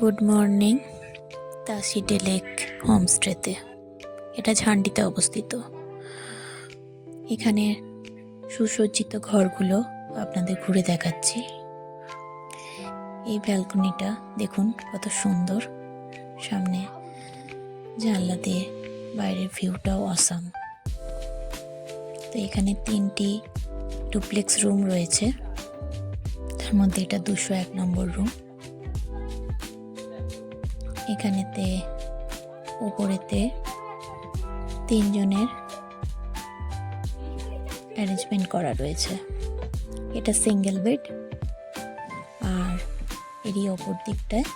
Good morning তাসিডে lake হোমস্টেতে। এটা ঝান্ডিতে অবস্থিত। এখানে সুসজ্জিত ঘরগুলো আপনাদের ঘুরে দেখাচ্ছি। এই ব্যালকনিটা দেখুন কত সুন্দর। সামনে জানলা দিয়ে বাইরের ভিউটাও অসাম। তো এখানে তিনটি ডুপ্লেক্স রুম রয়েছে। তার মধ্যে এটা দুশো এক নম্বর রুম। এখানেতে, উপরেতে তিনজনের অ্যারেঞ্জমেন্ট করা রয়েছে। এটা সিঙ্গেল বেড আর এরই অপর দিকটায়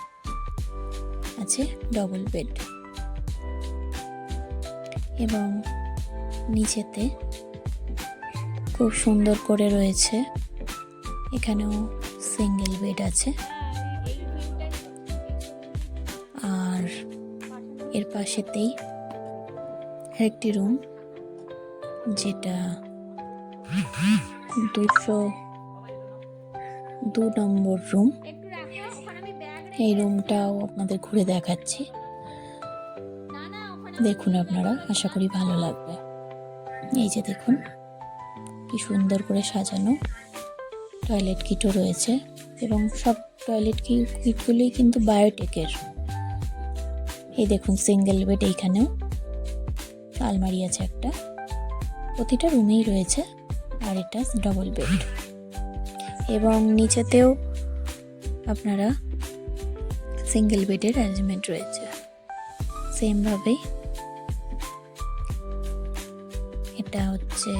আছে ডবল বেড এবং নিচেতে খুব সুন্দর করে রয়েছে, এখানেও সিঙ্গেল বেড আছে। পাশেতেই আরেকটি রুম যেটা দুশো দু নম্বর রুম। এই রুমটাও আপনাদের ঘুরে দেখাচ্ছি। দেখুন আপনারা, আশা করি ভালো লাগবে। এই যে দেখুন, কি সুন্দর করে সাজানো টয়লেট কিটও রয়েছে এবং সব টয়লেট কিটগুলোই কিন্তু বায়োটেকের। এই দেখুন সিঙ্গেল বেড এইখানেও। আলমারি আছে একটা। প্রতিটা রুমেই রয়েছে আর এটা ডবল বেড এবং নিচেতেও আপনারা সিঙ্গেল বেডের অ্যারেঞ্জমেন্ট রয়েছে। সেমভাবেই এটা হচ্ছে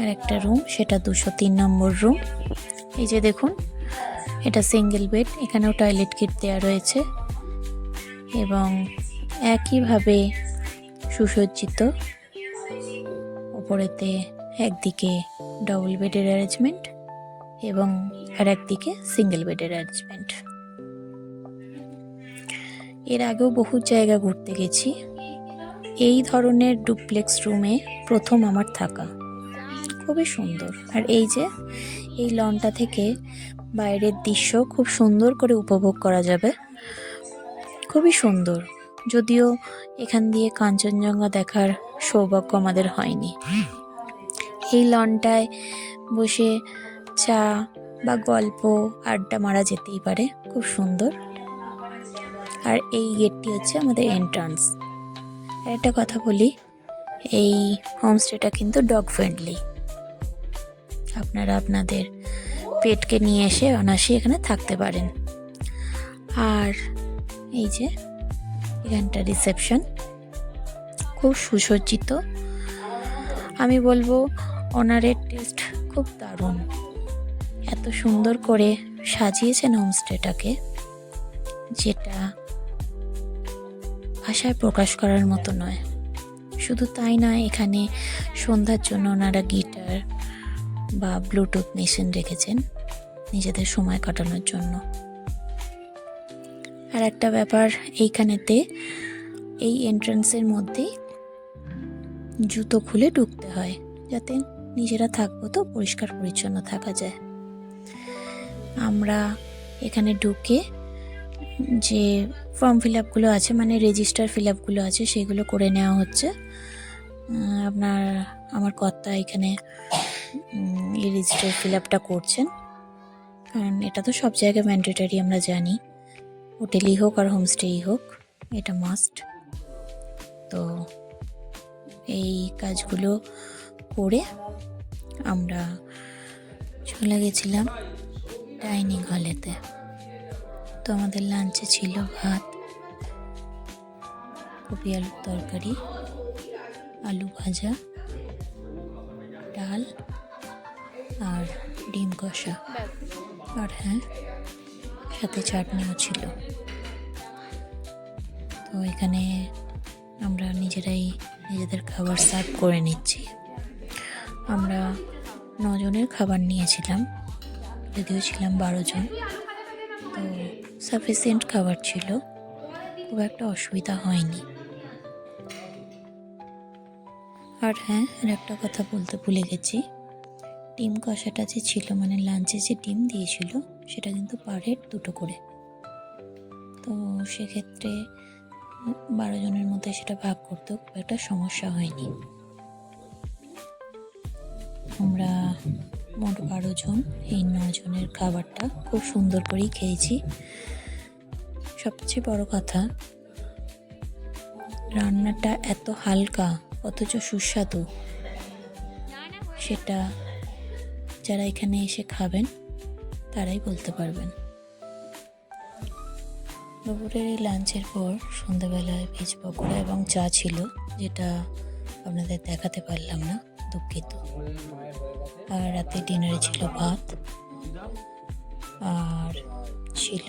আর একটা রুম সেটা দুশো তিন নম্বর রুম এই যে দেখুন, এটা সিঙ্গেল বেড এখানেও টয়লেট কিট দেওয়া রয়েছে। এবং একইভাবে সুসজ্জিত ওপরেতে একদিকে ডবল বেডের অ্যারেঞ্জমেন্ট এবং আর একদিকে সিঙ্গেল বেডের অ্যারেঞ্জমেন্ট এর আগেও বহু জায়গা ঘুরতে গেছি। এই ধরনের ডুপ্লেক্স রুমে প্রথম আমার থাকা। খুবই সুন্দর। আর এই যে, এই লনটা থেকে বাইরের দৃশ্য খুব সুন্দর করে উপভোগ করা যাবে। খুবই সুন্দর। যদিও এখান দিয়ে কাঞ্চনজঙ্ঘা দেখার সৌভাগ্য আমাদের হয়নি। এই লনটায় বসে চা বা গল্প, আড্ডা মারা যেতেই পারে। খুব সুন্দর। আর এই গেটটি হচ্ছে আমাদের এন্ট্রান্স আর একটা কথা বলি, এই হোমস্টেটা কিন্তু ডগ ফ্রেন্ডলি আপনারা আপনাদের পেটকে নিয়ে এসে অনায়াসে এখানে থাকতে পারেন। আর এই যে এখানটা রিসেপশন খুব সুসজ্জিত। আমি বলব ওনারের টেস্ট খুব দারুণ। এত সুন্দর করে সাজিয়েছেন হোমস্টেটাকে যেটা ভাষায় প্রকাশ করার মতো নয়। শুধু তাই নয় এখানে সন্ধ্যার জন্য ওনারা গিটার বা ব্লুটুথ মেশিন রেখেছেন, নিজেদের সময় কাটানোর জন্য। আর একটা ব্যাপার এইখানেতে, এই এন্ট্রান্সের মধ্যেই জুতো খুলে ঢুকতে হয়, যাতে নিজেরা থাকব তো, পরিষ্কার পরিচ্ছন্ন থাকা যায়। আমরা এখানে ঢুকে যে ফর্ম ফিল আপগুলো আছে মানে রেজিস্টার ফিল আপগুলো আছে, সেগুলো করে নেওয়া হচ্ছে। আপনার, আমার কর্তা এখানে এই রেজিস্টার ফিল আপটা করছেন। কারণ এটা তো সব জায়গায় ম্যান্ডেটারি আমরা জানি। হোটেলই হোক আর হোমস্টেই হোক, এটা মাস্ট তো এই কাজগুলো করে আমরা চলে গেছিলাম ডাইনিং হলেতে। তো আমাদের লাঞ্চে ছিল ভাত, কপি আলুর তরকারি, আলু ভাজা, ডাল আর ডিম কষা। আর হ্যাঁ সাথে চাটনিও ছিল। তো এখানে আমরা নিজেরাই নিজেদের খাবার সার্ভ করে নিচ্ছি। আমরা নজনের খাবার নিয়েছিলাম, যদিও ছিলাম বারো জন। তো সাফিসিয়েন্ট খাবার ছিল। খুব একটা অসুবিধা হয়নি। আর হ্যাঁ আর একটা কথা বলতে ভুলে গেছি। ডিম কষাটা যে ছিল মানে লাঞ্চে যে ডিম দিয়েছিল সেটা কিন্তু পার হেড দুটো করে। তো সেক্ষেত্রে বারো জনের মধ্যে সেটা ভাগ করতেও খুব একটা সমস্যা হয়নি। আমরা মোট বারো জন, এই ন জনের খাবারটা খুব সুন্দর করেই খেয়েছি। সবচেয়ে বড় কথা, রান্নাটা এত হালকা, অথচ সুস্বাদু, সেটা যারা এখানে এসে খাবেন তারাই বলতে পারবেন। দুপুরের এই লাঞ্চের পর সন্ধ্যাবেলায় ভেজ পকোড়া এবং চা ছিল, যেটা আপনাদের দেখাতে পারলাম না, দুঃখিত। আর রাতে ডিনারে ছিল ভাত, আর ছিল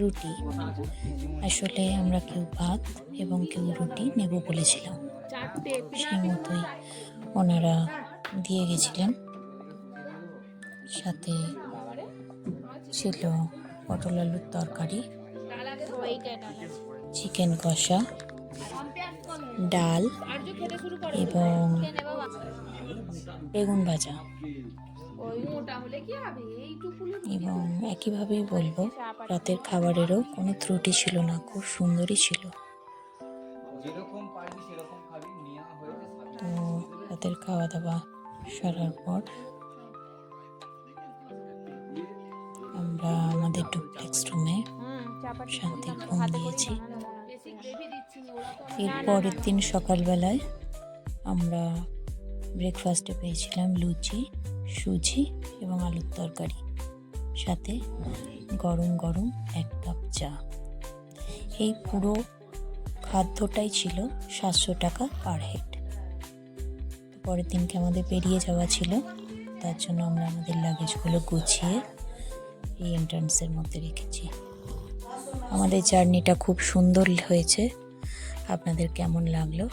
রুটি। আসলে আমরা কেউ ভাত এবং কেউ রুটি নেব বলেছিলাম। সেই মতোই ওনারা দিয়ে গেছিলেন। সাথে ছিল পটল আলুর তরকারি, চিকেন কষা, ডাল এবং বেগুন ভাজা। এবং একইভাবেই বলব, রাতের খাবারেরও কোনো ত্রুটি ছিল না, খুব সুন্দরই ছিল। তো রাতের খাওয়া দাওয়া সারার পর আমাদের ডুপ্লেক্স রুমে শান্তি ঘুম দিয়েছি। এর পরের দিন সকালবেলায় আমরা ব্রেকফাস্টে পেয়েছিলাম লুচি, সুজি এবং আলুর তরকারি। সাথে গরম গরম এক কাপ চা। এই পুরো খাদ্যটাই ছিল সাতশো টাকা পার হেড পরের দিনকে আমাদের বেরিয়ে যাওয়া ছিল, তার জন্য আমরা আমাদের লাগেজগুলো গুছিয়ে এই এন্ট্রান্সের মধ্যে রেখেছি। আমাদের জার্নিটা খুব সুন্দর হয়েছে। আপনাদের কেমন লাগল?